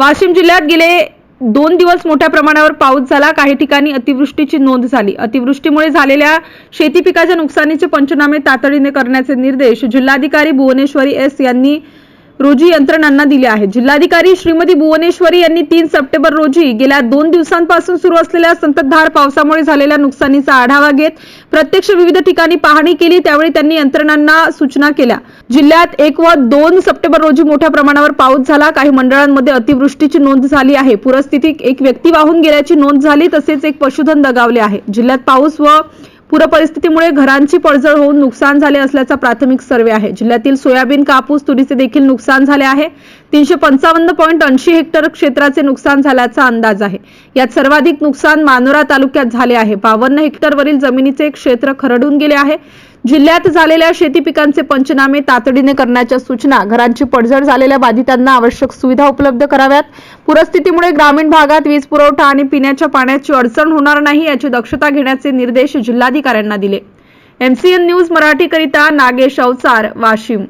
वाशिम जिल्ह्यात गेले दोन दिवस मोठ्या प्रमाणावर पाऊस झाला. काही ठिकाणी अतिवृष्टीची नोंद झाली. अतिवृष्टीमुळे झालेल्या शेती पिकाच्या नुकसानीचे पंचनामे तातडीने करण्याचे निर्देश जिल्हाधिकारी भुवनेश्वरी एस यांनी रोजी यंत्रणांना दिले आहेत. जिल्हाधिकारी श्रीमती भुवनेश्वरी यांनी तीन सप्टेंबर रोजी गेल्या दोन दिवसांपासून सुरू असलेल्या संततधार पावसामुळे झालेल्या नुकसानीचा आढावा घेत प्रत्यक्ष विविध ठिकाणी पाहणी केली. त्यावेळी त्यांनी यंत्रणांना सूचना केल्या. जिल्ह्यात एक व दोन सप्टेंबर रोजी मोठ्या प्रमाणावर पाऊस झाला. काही मंडळांमध्ये अतिवृष्टीची नोंद झाली आहे. पूरस्थितीत एक व्यक्ती वाहून गेल्याची नोंद झाली तसेच एक पशुधन दगावले आहे. जिल्ह्यात पाऊस व पूर परिस्थितीमुळे घरांची पडझड होऊन नुकसान झाले असल्याचा प्राथमिक सर्वे आहे. जिल्ह्यातील सोयाबीन कापूस तुरीचे देखील नुकसान झाले आहे. तीनशे पंचावन्न पॉईंट ऐंशी हेक्टर क्षेत्राचे नुकसान झाल्याचा अंदाज आहे. यात सर्वाधिक नुकसान मानोरा तालुक्यात झाले आहे. बावन्न हेक्टरवरील जमिनीचे क्षेत्र खरडून गेले आहे. जिल्ह्यात झालेल्या शेती पिकांचे पंचनामे तातडीने करण्याच्या सूचना घरांची पडझड झालेल्या बाधितांना आवश्यक सुविधा उपलब्ध कराव्यात. पूरस्थितीमुळे ग्रामीण भागात वीज पुरवठा आणि पिण्याच्या पाण्याची अडचण होणार नाही याची दक्षता घेण्याचे निर्देश जिल्हाधिकाऱ्यांना दिले. एमसीएन न्यूज मराठीकरिता नागेश अवचार वाशिम.